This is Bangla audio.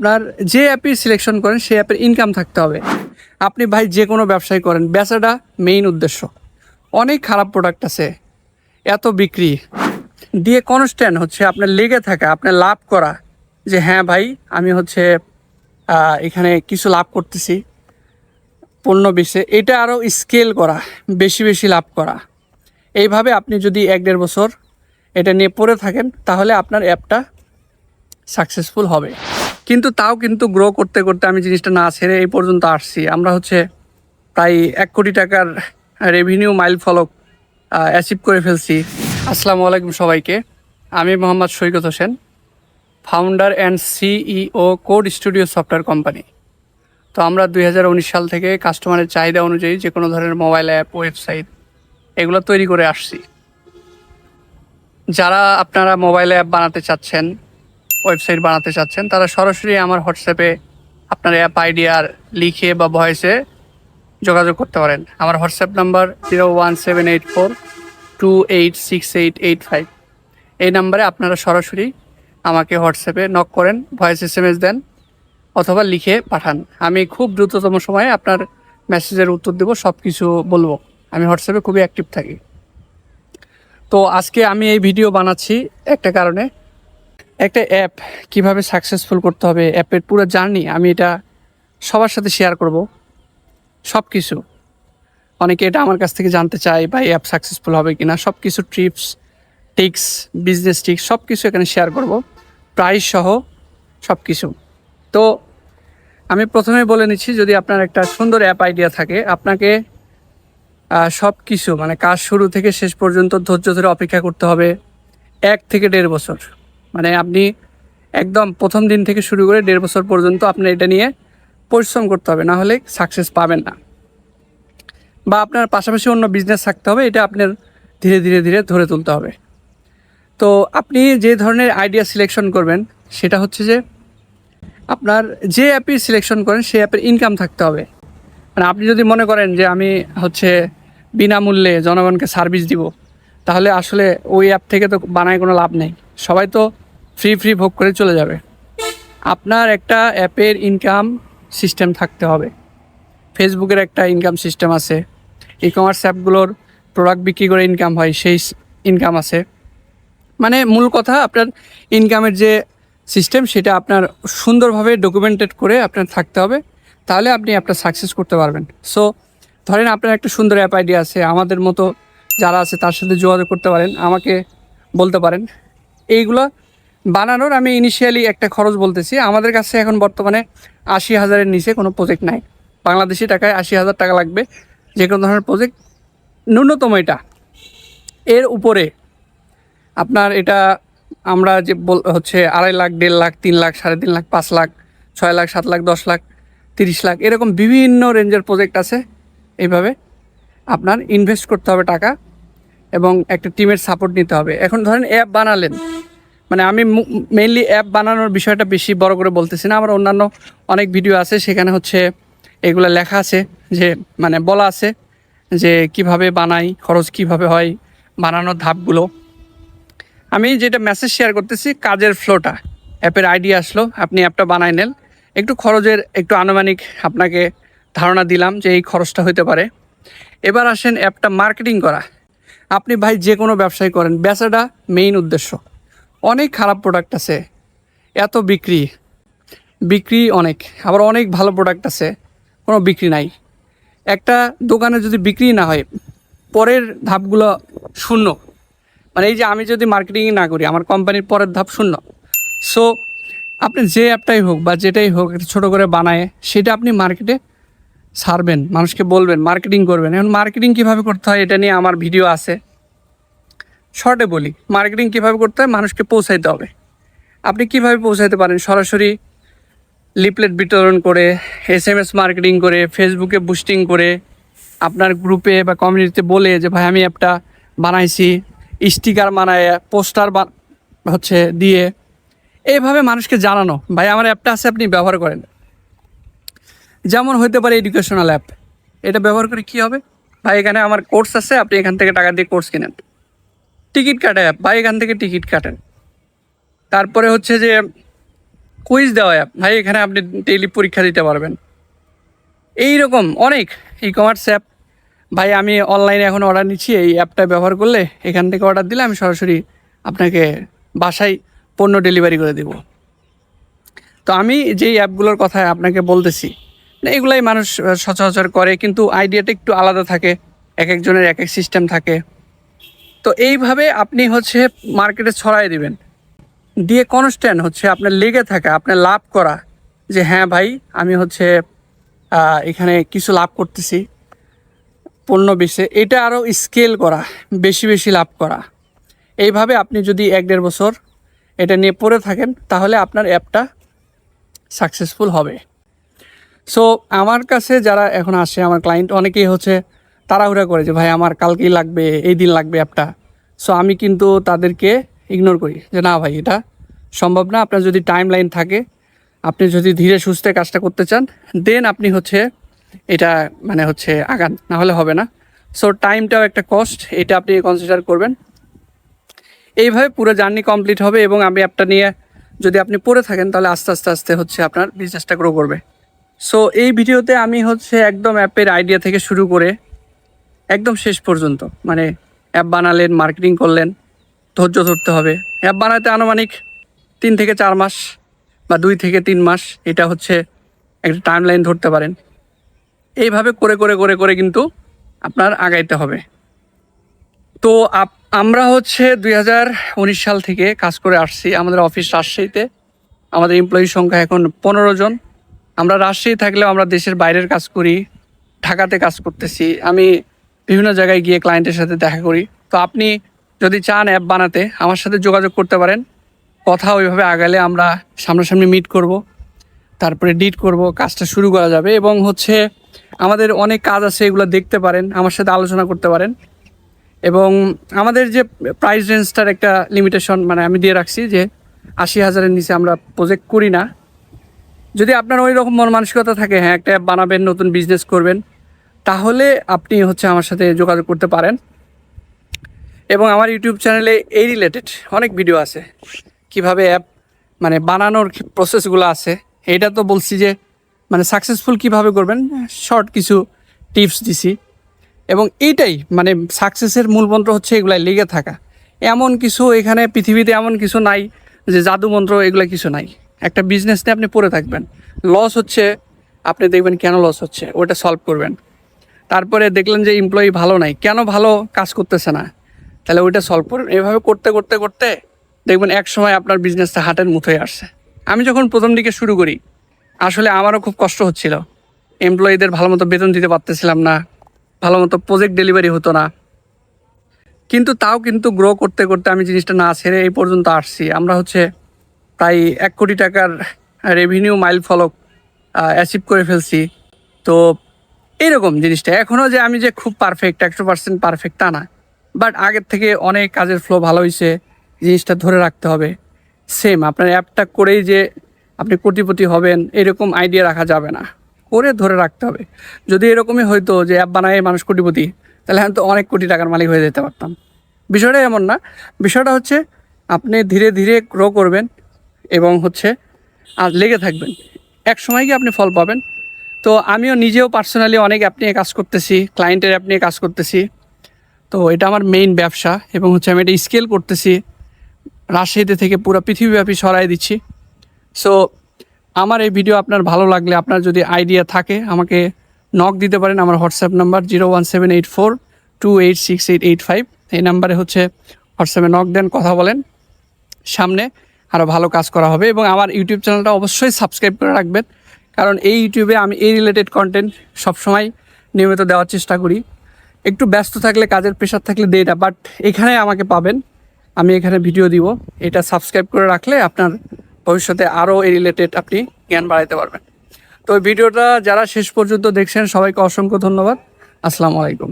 আপনার যে অ্যাপই সিলেকশন করেন, সেই অ্যাপের ইনকাম থাকতে হবে। আপনি ভাই যে কোনো ব্যবসায় করেন, বেচাটা মেইন উদ্দেশ্য। অনেক খারাপ প্রোডাক্ট আছে, এত বিক্রি। দিয়ে কনস্ট্যান্ট হচ্ছে আপনার লেগে থাকা, আপনার লাভ করা, যে হ্যাঁ ভাই, আমি হচ্ছে এখানে কিছু লাভ করতেছি, পণ্য বেচে, এটা আরও স্কেল করা, বেশি বেশি লাভ করা। এইভাবে আপনি যদি এক দেড় বছর এটা নিয়ে পড়ে থাকেন, তাহলে আপনার অ্যাপটা সাকসেসফুল হবে। কিন্তু তাও কিন্তু গ্রো করতে করতে আমি জিনিসটা না ছেড়ে এই পর্যন্ত আসছি। আমরা হচ্ছে প্রায় এক কোটি টাকার রেভিনিউ মাইল ফলক অ্যাচিভ করে ফেলছি। আসসালামু আলাইকুম সবাইকে। আমি Mohammad Saikat Hossain founder and CEO code studio software company তো আমরা দু হাজার উনিশ সাল থেকে কাস্টমারের চাহিদা অনুযায়ী যে কোনো ধরনের মোবাইল অ্যাপ ওয়েবসাইট এগুলো তৈরি করে আসছি। যারা আপনারা মোবাইল অ্যাপ বানাতে চাচ্ছেন ওয়েবসাইট বানাতে চাচ্ছেন, তারা সরাসরি আমার হোয়াটসঅ্যাপে আপনার অ্যাপ আইডি আর লিখে বা ভয়েসে যোগাযোগ করতে পারেন। আমার WhatsApp number zero one seven eight four two eight six eight eight five এই নাম্বারে আপনারা সরাসরি আমাকে হোয়াটসঅ্যাপে নক করেন ভয়েস এস এম এস দেন অথবা লিখে পাঠান। আমি খুব দ্রুততম সময়ে আপনার মেসেজের উত্তর দেবো সব কিছু বলব। আমি হোয়াটসঅ্যাপে খুবই অ্যাক্টিভ থাকি। তো আজকে আমি এই ভিডিও বানাচ্ছি একটা কারণে। একটা অ্যাপ কীভাবে সাকসেসফুল করতে হবে অ্যাপের পুরো জার্নি আমি এটা সবার সাথে শেয়ার করব। সব কিছু অনেকে এটা আমার কাছ থেকে জানতে চায়, বা অ্যাপ সাকসেসফুল হবে কি না সব কিছু ট্রিপস টিক্স বিজনেস টিক্স সব কিছু এখানে শেয়ার করব। প্রাইস সহ সব কিছু তো আমি প্রথমে বলে নিচ্ছি, যদি আপনার একটা সুন্দর অ্যাপ আইডিয়া থাকে, আপনাকে সব কিছু মানে কাজ শুরু থেকে শেষ পর্যন্ত ধৈর্য ধরে অপেক্ষা করতে হবে। এক থেকে দেড় বছর। মানে আপনি একদম প্রথম দিন থেকে শুরু করে দেড় বছর পর্যন্ত আপনার এটা নিয়ে পরিশ্রম করতে হবে, না হলে সাকসেস পাবেন না। বা আপনার পাশাপাশি অন্য বিজনেস থাকতে হবে, এটা আপনার ধীরে ধীরে ধীরে ধরে তুলতে হবে। তো আপনি যে ধরনের আইডিয়া সিলেকশন করবেন, সেটা হচ্ছে যে আপনার যে অ্যাপই সিলেকশন করেন, সেই অ্যাপের ইনকাম থাকতে হবে। মানে আপনি যদি মনে করেন যে আমি হচ্ছে বিনামূল্যে জনগণকে সার্ভিস দিব, তাহলে আসলে ওই অ্যাপ থেকে তো বানায় কোনো লাভ নেই। সবাই তো ফ্রি ফ্রি ভোগ করে চলে যাবে। আপনার একটা অ্যাপের ইনকাম সিস্টেম থাকতে হবে। ফেসবুকের একটা ইনকাম সিস্টেম আছে। ই কমার্স অ্যাপগুলোর প্রোডাক্ট বিক্রি করে ইনকাম হয়, সেই ইনকাম আছে। মানে মূল কথা আপনার ইনকামের যে সিস্টেম সেটা আপনার সুন্দরভাবে ডকুমেন্টেড করে আপনার থাকতে হবে। তাহলে আপনি আপনার সাকসেস করতে পারবেন। সো ধরেন আপনার একটা সুন্দর অ্যাপ আইডিয়া আছে। আমাদের মতো যারা আছে তার সাথে যোগাযোগ করতে পারেন, আমাকে বলতে পারেন। এইগুলো বানানোর আমি ইনিশিয়ালি একটা খরচ বলতেছি। আমাদের কাছে এখন বর্তমানে আশি হাজারের নিচে কোনো প্রজেক্ট নাই। বাংলাদেশি টাকায় আশি হাজার টাকা লাগবে। যে কোনো ধরনের প্রজেক্ট ন্যূনতম এটা। এর উপরে আপনার এটা আমরা যে হচ্ছে আড়াই লাখ, দেড় লাখ, তিন লাখ, সাড়ে তিন লাখ, পাঁচ লাখ, ছয় লাখ, সাত লাখ, দশ লাখ, তিরিশ লাখ, এরকম বিভিন্ন রেঞ্জের প্রজেক্ট আছে। এইভাবে আপনার ইনভেস্ট করতে হবে টাকা এবং একটা টিমের সাপোর্ট নিতে হবে। এখন ধরেন অ্যাপ বানালেন। মানে আমি মেইনলি অ্যাপ বানানোর বিষয়টা বেশি বড় করে বলতেছি না। আমার অন্যান্য অনেক ভিডিও আছে, সেখানে হচ্ছে এগুলো লেখা আছে যে মানে বলা আছে যে, কীভাবে বানাই, খরচ কীভাবে হয়, বানানোর ধাপগুলো। আমি যেটা মেসেজ শেয়ার করতেছি, কাজের ফ্লোটা অ্যাপের আইডিয়া আসলো, আপনি অ্যাপটা বানাই নেন। একটু খরচের, একটু আনুমানিক আপনাকে ধারণা দিলাম যে এই খরচটা হতে পারে। এবার আসেন অ্যাপটা মার্কেটিং করা। আপনি ভাই যে কোনো ব্যবসায় করেন, বেচাটা মেইন উদ্দেশ্য। অনেক খারাপ প্রোডাক্ট আছে। এত বিক্রি। বিক্রি অনেক। আবার অনেক ভালো প্রোডাক্ট আছে। কোনো বিক্রি নাই। একটা দোকানে যদি বিক্রি না হয়, পরের ধাপগুলো শূন্য। মানে এই যে আমি যদি মার্কেটিং না করি, আমার কোম্পানির পরের ধাপ শূন্য। সো আপনি যে অ্যাপটাই হোক বা যেটাই হোক একটা ছোটো করে বানায়, সেটা আপনি মার্কেটে ছাড়বেন। মানুষকে বলবেন মার্কেটিং করবেন। এখন মার্কেটিং কীভাবে করতে হয়, এটা নিয়ে আমার ভিডিও আছে। শর্টে বলি মার্কেটিং কীভাবে করতে হয় মানুষকে পৌঁছাইতে হবে। আপনি কীভাবে পৌঁছাইতে পারেন? সরাসরি লিপলেট বিতরণ করে এস এম এস মার্কেটিং করে ফেসবুকে বুস্টিং করে আপনার গ্রুপে বা কমিউনিটিতে বলে যে, ভাই, আমি একটা বানাইছি। স্টিকার বানায় পোস্টার হচ্ছে দিয়ে। এইভাবে মানুষকে জানানো, ভাই, আমার অ্যাপটা আছে, আপনি ব্যবহার করেন। যেমন হতে পারে এডুকেশনাল অ্যাপ এটা ব্যবহার করে কি হবে? ভাই, এখানে আমার কোর্স আছে, আপনি এখান থেকে টাকা দিয়ে কোর্স কিনেন। টিকিট কাটা অ্যাপ ভাই এখান থেকে টিকিট কাটেন। তারপরে হচ্ছে যে কুইজ দেওয়া অ্যাপ ভাই এখানে আপনি ডেইলি পরীক্ষা দিতে পারবেন। এই রকম অনেক ই কমার্স অ্যাপ ভাই আমি অনলাইনে এখন অর্ডার নিচ্ছি, এই অ্যাপটা ব্যবহার করলে এখান থেকে অর্ডার দিলে আমি সরাসরি আপনাকে বাসায় পণ্য ডেলিভারি করে দেব। তো আমি যেই অ্যাপগুলোর কথা আপনাকে বলতেছি, এগুলাই মানুষ সচরাচর করে, কিন্তু আইডিয়াটা একটু আলাদা থাকে, এক একজনের এক এক সিস্টেম থাকে। তো এইভাবে আপনি হচ্ছে মার্কেটে ছড়াই দিবেন। দিয়ে কনস্ট্যান্ট হচ্ছে আপনার লেগে থাকা, আপনার লাভ করা যে হ্যাঁ ভাই, আমি হচ্ছে এখানে কিছু লাভ করতেছি, পণ্য বেচে, এটা আরও স্কেল করা, বেশি বেশি লাভ করা। এইভাবে আপনি যদি এক দেড় বছর এটা নিয়ে পড়ে থাকেন, তাহলে আপনার অ্যাপটা সাকসেসফুল হবে। সো আমার কাছে যারা এখন আসে, আমার ক্লায়েন্ট অনেকেই হচ্ছে তাড়াহুড়া করে যে, ভাই, আমার কালকেই লাগবে, এই দিন লাগবে অ্যাপটা। সো আমি কিন্তু তাদেরকে ইগনোর করি যে, না ভাই, এটা সম্ভব না। আপনার যদি টাইম লাইন থাকে, আপনি যদি ধীরে সুস্থে কাজটা করতে চান দেন আপনি হচ্ছে এটা মানে হচ্ছে আগান। না হলে হবে না। সো টাইমটাও একটা কস্ট এটা আপনি কনসিডার করবেন। এইভাবে পুরো জার্নি কমপ্লিট হবে এবং আমি অ্যাপটা নিয়ে যদি আপনি পড়ে থাকেন, তাহলে আস্তে আস্তে আস্তে হচ্ছে আপনার বিজনেসটা গ্রো করবে। সো এই ভিডিওতে আমি হচ্ছে একদম অ্যাপের আইডিয়া থেকে শুরু করে একদম শেষ পর্যন্ত। মানে অ্যাপ বানালেন মার্কেটিং করলেন, ধৈর্য ধরতে হবে। অ্যাপ বানাতে আনুমানিক তিন থেকে চার মাস বা দুই থেকে তিন মাস এটা হচ্ছে একটা টাইম লাইন ধরতে পারেন। এইভাবে করে করে করে করে কিন্তু আপনার আগাইতে হবে। তো আমরা হচ্ছে দুই হাজার উনিশ সাল থেকে কাজ করে আসছি। আমাদের অফিস রাজশাহীতে। আমাদের এমপ্লয়ির সংখ্যা এখন পনেরো জন। আমরা রাজশাহী থাকলেও আমরা দেশের বাইরের কাজ করি, ঢাকাতে কাজ করতেছি। আমি বিভিন্ন জায়গায় গিয়ে ক্লায়েন্টের সাথে দেখা করি। তো আপনি যদি চান অ্যাপ বানাতে, আমার সাথে যোগাযোগ করতে পারেন। কথা ওইভাবে আগালে আমরা সামনাসামনি মিট করব, তারপরে ডিট করব, কাজটা শুরু করা যাবে এবং হচ্ছে আমাদের অনেক কাজ আছে, এগুলো দেখতে পারেন, আমার সাথে আলোচনা করতে পারেন। এবং আমাদের যে প্রাইস রেঞ্জটার একটা লিমিটেশন মানে আমি দিয়ে রাখছি যে আশি হাজারের নিচে আমরা প্রজেক্ট করি না। যদি আপনার ওই রকম মন মানসিকতা থাকে হ্যাঁ একটা অ্যাপ বানাবেন, নতুন বিজনেস করবেন তাহলে আপনি হচ্ছে আমার সাথে যোগাযোগ করতে পারেন। এবং আমার ইউটিউব চ্যানেলে এই রিলেটেড অনেক ভিডিও আছে। কীভাবে অ্যাপ মানে বানানোর প্রসেসগুলো আছে। এটা তো বলছি যে মানে সাকসেসফুল কীভাবে করবেন শর্ট কিছু টিপস দিছি। এবং এইটাই মানে সাকসেসের মূল মন্ত্র হচ্ছে এগুলাই, লেগে থাকা। এমন কিছু এখানে, পৃথিবীতে এমন কিছু নাই যে জাদু মন্ত্র, এগুলো কিছু নাই। একটা বিজনেস নিয়ে আপনি পড়ে থাকবেন। লস হচ্ছে, আপনি দেখবেন কেন লস হচ্ছে, ওটা সলভ করবেন। তারপরে দেখলেন যে এমপ্লয়ি ভালো নাই। কেন ভালো? কাজ করতেছে না। তাহলে ওইটা সলভ করুন। এভাবে করতে করতে করতে দেখবেন এক সময় আপনার বিজনেসটা হাটের মুঠোয় আসছে। আমি যখন প্রথম দিকে শুরু করি, আসলে আমারও খুব কষ্ট হচ্ছিল। এমপ্লয়ীদের ভালো মতো বেতন দিতে পারতেছিলাম না। ভালো মতো প্রজেক্ট ডেলিভারি হতো না। কিন্তু তাও কিন্তু গ্রো করতে করতে আমি জিনিসটা না ছেড়ে এই পর্যন্ত আসছি। আমরা হচ্ছে প্রায় এক কোটি টাকার রেভিনিউ মাইল ফলক অ্যাচিভ করে ফেলছি। তো এইরকম জিনিসটা। এখনও যে আমি যে খুব পারফেক্ট একশো পার্সেন্ট পারফেক্ট তা না। বাট আগের থেকে অনেক কাজের ফ্লো ভালো হয়েছে জিনিসটা ধরে রাখতে হবে। সেম আপনার অ্যাপটা করেই যে আপনি কোটিপতি হবেন, এরকম আইডিয়া রাখা যাবে না। করে ধরে রাখতে হবে। যদি এরকমই হয়তো যে অ্যাপ বানায় মানুষ কোটিপতি, তাহলে আমি তো অনেক কোটি টাকার মালিক হয়ে যেতে পারতাম। বিষয়টা এমন না। বিষয়টা হচ্ছে আপনি ধীরে ধীরে গ্রো করবেন এবং হচ্ছে আর লেগে থাকবেন। এক সময় গিয়ে আপনি ফল পাবেন? তো আমিও নিজেও পার্সোনালি অনেক অ্যাপ নিয়ে কাজ করতেছি ক্লায়েন্টের অ্যাপ নিয়ে কাজ করতেছি। তো এটা আমার মেইন ব্যবসা এবং হচ্ছে আমি এটা স্কেল করতেছি, রাজশাহীতে থেকে পুরো পৃথিবীব্যাপী ছড়াই দিচ্ছি। সো আমার এই ভিডিও আপনার ভালো লাগলে, আপনার যদি আইডিয়া থাকে, আমাকে নক দিতে পারেন আমার WhatsApp number zero one seven eight four two eight six eight eight five এই নাম্বারে হচ্ছে হোয়াটসঅ্যাপে নক দেন, কথা বলেন। সামনে আরও ভালো কাজ করা হবে এবং আমার ইউটিউব চ্যানেলটা অবশ্যই সাবস্ক্রাইব করে রাখবেন। কারণ এই ইউটিউবে আমি এই রিলেটেড কন্টেন্ট সবসময় নিয়মিত দেওয়ার চেষ্টা করি। একটু ব্যস্ত থাকলে, কাজের প্রেশার থাকলে দেই না বাট এখানে আমাকে পাবেন। আমি এখানে ভিডিও দিব। এটা সাবস্ক্রাইব করে রাখলে আপনার ভবিষ্যতে আরও এই রিলেটেড আপনি জ্ঞান বাড়াইতে পারবেন। তো ভিডিওটা যারা শেষ পর্যন্ত দেখছেন, সবাইকে অসংখ্য ধন্যবাদ। আসসালামু আলাইকুম।